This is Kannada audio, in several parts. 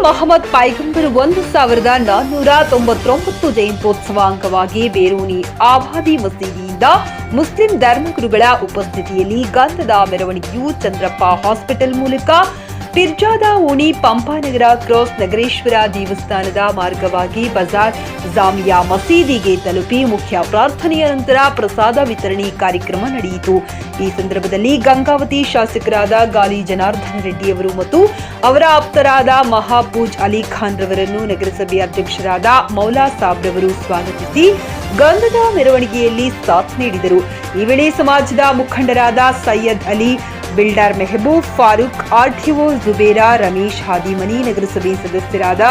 ಮಹಮ್ಮದ್ ಪೈಗಂಬರ್ ಒಂದು ಸಾವಿರದ ನಾನ್ನೂರ ತೊಂಬತ್ತೊಂಬತ್ತು ಜಯಂತ್ಯೋತ್ಸವ ಅಂಗವಾಗಿ ಬೇರೂನಿ ಆಬಾದಿ ಮಸೀದಿಯಿಂದ ಮುಸ್ಲಿಂ ಧರ್ಮಗುರುಗಳ ಉಪಸ್ಥಿತಿಯಲ್ಲಿ ಗಂಧದ ಮೆರವಣಿಗೆಯು ಚಂದ್ರಪ್ಪ ಹಾಸ್ಪಿಟಲ್ ಮೂಲಕ ಪಿರ್ಜಾದ ಓಣಿ ಪಂಪಾನಗರ ಕ್ರಾಸ್ ನಗರೇಶ್ವರ ದೇವಸ್ಥಾನದ ಮಾರ್ಗವಾಗಿ ಬಜಾರ್ ಜಾಮಿಯಾ ಮಸೀದಿಗೆ ತಲುಪಿ ಮುಖ್ಯ ಪ್ರಾರ್ಥನೆಯ ನಂತರ ಪ್ರಸಾದ ವಿತರಣೆ ಕಾರ್ಯಕ್ರಮ ನಡೆಯಿತು. ಈ ಸಂದರ್ಭದಲ್ಲಿ ಗಂಗಾವತಿ ಶಾಸಕರಾದ ಗಾಲಿ ಜನಾರ್ದನ ರೆಡ್ಡಿಯವರು ಮತ್ತು ಅವರ ಆಪ್ತರಾದ ಮಹಾಪೂಜ್ ಅಲಿ ಖಾನ್ ರವರನ್ನು ನಗರಸಭೆ ಅಧ್ಯಕ್ಷರಾದ ಮೌಲಾ ಸಾಬ್ ರವರು ಸ್ವಾಗತಿಸಿ ಗಂಧದ ಮೆರವಣಿಗೆಯಲ್ಲಿ ಸಾಥ್ ನೀಡಿದರು. ಈ ವೇಳೆ ಸಮಾಜದ ಮುಖಂಡರಾದ ಸೈಯದ್ ಅಲಿ ಬಿಲ್ಡರ್ ಮೆಹಬೂಬ್ ಫಾರೂಕ್, ಆರ್ಟಿಒ ಜುಬೇರಾ, ರಮೇಶ್ ಹಾದಿಮನಿ ನಗರಸಭೆ ಸದಸ್ಯರಾದ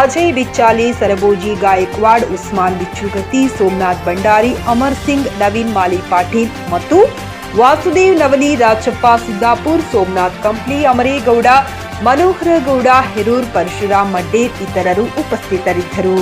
ಅಜಯ್ ಬಿಚ್ಚಾಲಿ ಸರಬೋಜಿ ಗಾಯಕ್ವಾಡ್, ಉಸ್ಮಾನ್ ಬಿಚ್ಚುಗತಿ, ಸೋಮನಾಥ್ ಭಂಡಾರಿ, ಅಮರ್ ಸಿಂಗ್, ನವೀನ್ ಮಾಲಿ ಪಾಟೀಲ್ ಮತ್ತು ವಾಸುದೇವ್ ನವಲಿ, ರಾಜಪ್ಪ ಸಿದ್ದಾಪುರ್, ಸೋಮನಾಥ್ ಕಂಪ್ಲಿ, ಅಮರೇಗೌಡ, ಮನೋಹರ ಗೌಡ, ಹೆರೂರ್ ಪರಶುರಾಮ್ ಮಡ್ಡೇರ್ ಇತರರು ಉಪಸ್ಥಿತರಿದ್ದರು.